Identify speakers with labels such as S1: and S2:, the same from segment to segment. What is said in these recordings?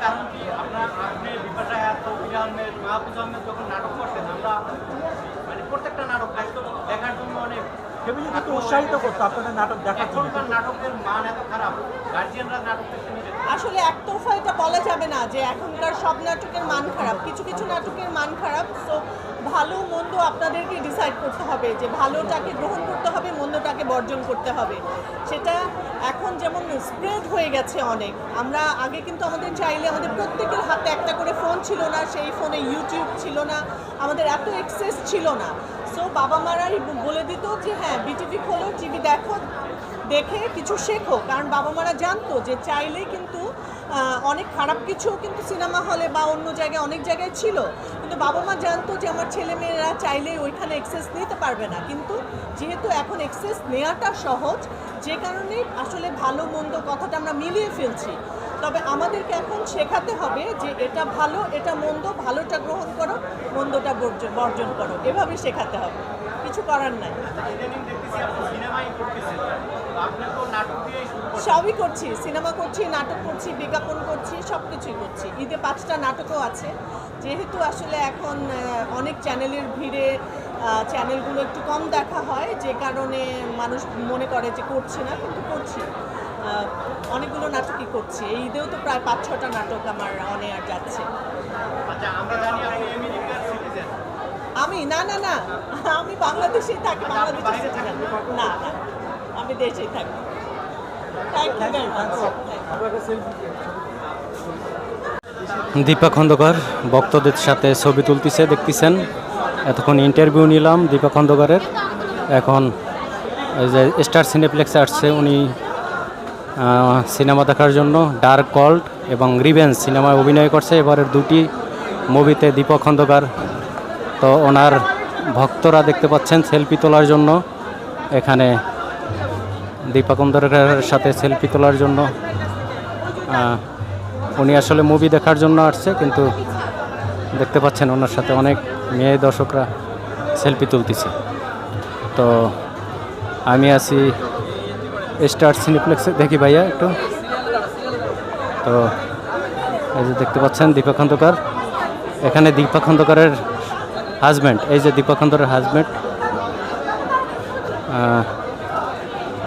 S1: কারণ কি আপনার আপনি বিপাশা তৌফিক আহমেদ মাহফুজ আহমেদ যখন নাটক করতেন আমরা
S2: ফ্যামিলি কিন্তু উৎসাহিত করতো আপনাদের নাটক দেখার জন্য।
S1: নাটকের মান এত খারাপ গার্জিয়ানরা নাটক
S3: আসলে একতরফা এটা বলা যাবে না যে এখনকার সব নাটকের মান খারাপ। কিছু কিছু নাটকের মান খারাপ তো ভালো মন্দ আপনাদেরকে ডিসাইড করতে হবে যে ভালোটাকে গ্রহণ করতে হবে মন্দটাকে বর্জন করতে হবে। সেটা এখন যেমন স্প্রেড হয়ে গেছে অনেক। আমরা আগে কিন্তু আমাদের চাইলে আমাদের প্রত্যেকের হাতে একটা করে ফোন ছিল না সেই ফোনে ইউটিউব ছিল না আমাদের এত এক্সেস ছিল না। সো বাবা মারাই বলে দিত যে হ্যাঁ বিটিভি খোলো, টিভি দেখো, দেখে কিছু শেখো। কারণ বাবা মারা জানতো যে চাইলে কিন্তু অনেক খারাপ কিছু কিন্তু সিনেমা হলে বা অন্য জায়গায়, অনেক জায়গায় ছিল। কিন্তু বাবা মা জানতো যে, আমার ছেলে মেয়েরা চাইলে ওইখানে এক্সেস নিতে পারবে না। কিন্তু যেহেতু এখন এক্সেস নেওয়াটা সহজ, যে কারণে আসলে ভালো, মন্দ কথাটা আমরা মিলিয়ে ফেলছি। তবে আমাদেরকে এখন শেখাতে হবে যে, এটা ভালো, এটা মন্দ, ভালোটা গ্রহণ করো। মন্দটা বর্জন বর্জন করো। এভাবে শেখাতে হবে। কিছু করার নাই। সবই করছি। সিনেমা করছি, নাটক করছি, বিজ্ঞাপন করছি সব কিছুই করছি। ঈদে পাঁচটা নাটকও আছে। যেহেতু আসলে এখন অনেক চ্যানেলের ভিড়ে চ্যানেলগুলো একটু কম দেখা হয়, যে কারণে মানুষ মনে করে যে করছি না, কিন্তু করছি। অনেকগুলো নাটকই করছি। এই ঈদেও তো প্রায় পাঁচ ছটা নাটক আমার অনে আর যাচ্ছে। আমি না না না আমি বাংলাদেশেই থাকি বাংলাদেশে? না না আমি দেশেই থাকি।
S4: দীপা খন্দকার ভক্তদের সাথে ছবি তুলতেছে দেখতেছেন? এতক্ষণ ইন্টারভিউ নিলাম দীপা খন্দকারের। এখন যে স্টার সিনেপ্লেক্সে আসছে উনি সিনেমা দেখার জন্য ডার্ক কল্ড এবং রিভেন্স সিনেমায় অভিনয় করছে। এবারের দুটি মুভিতে দীপক খন্দকার তো ওনার ভক্তরা দেখতে পাচ্ছেন সেলফি তোলার জন্য। এখানে দীপা খন্দকারের সাথে সেলফি তোলার জন্য। উনি আসলে মুভি দেখার জন্য আসছে, কিন্তু দেখতে পাচ্ছেন ওনার সাথে অনেক মেয়ে দর্শকরা সেলফি তুলতেছে। তো আমি আছি স্টার সিনেপ্লেক্সে। দেখি ভাইয়া একটু। তো এই যে দেখতে পাচ্ছেন দীপক খন্দকার। এখানে দীপক খন্দকারের হাজব্যান্ড, এই যে দীপক খন্দকারের হাজব্যান্ড।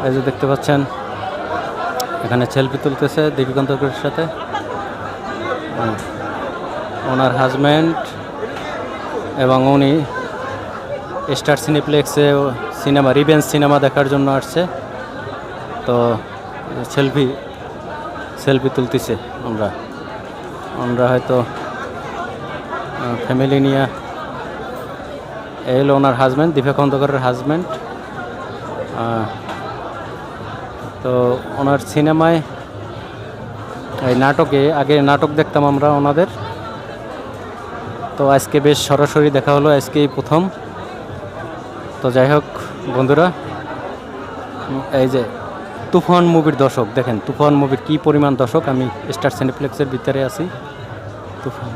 S4: এই যে দেখতে পাচ্ছেন, এখানে সেলফি তুলতেছে দীপক খন্দকারের সাথে। ওনার হাজব্যান্ড এবং উনি স্টার সিনেপ্লেক্সে সিনেমা রিভেন্স সিনেমা দেখার জন্য আসছে। তো, সেলফি সেলফি তুলতেছে আমরা। আমরা হয়তো ফ্যামিলি নিয়ে এল ওনার হাজব্যান্ড দীপা খন্দকারের হাজব্যান্ড তো ওনার সিনেমায় এই নাটকে, আগে নাটক দেখতাম আমরা ওনাদের। তো আজকে বেশ সরাসরি দেখা হলো, আজকেই প্রথম। তো যাই হোক, বন্ধুরা, এই যে তুফান মুভির দর্শক, দেখেন তুফান মুভির কি পরিমাণ দর্শক, আমি স্টার সিনেপ্লেক্সের ভিতরে আছি। তুফান।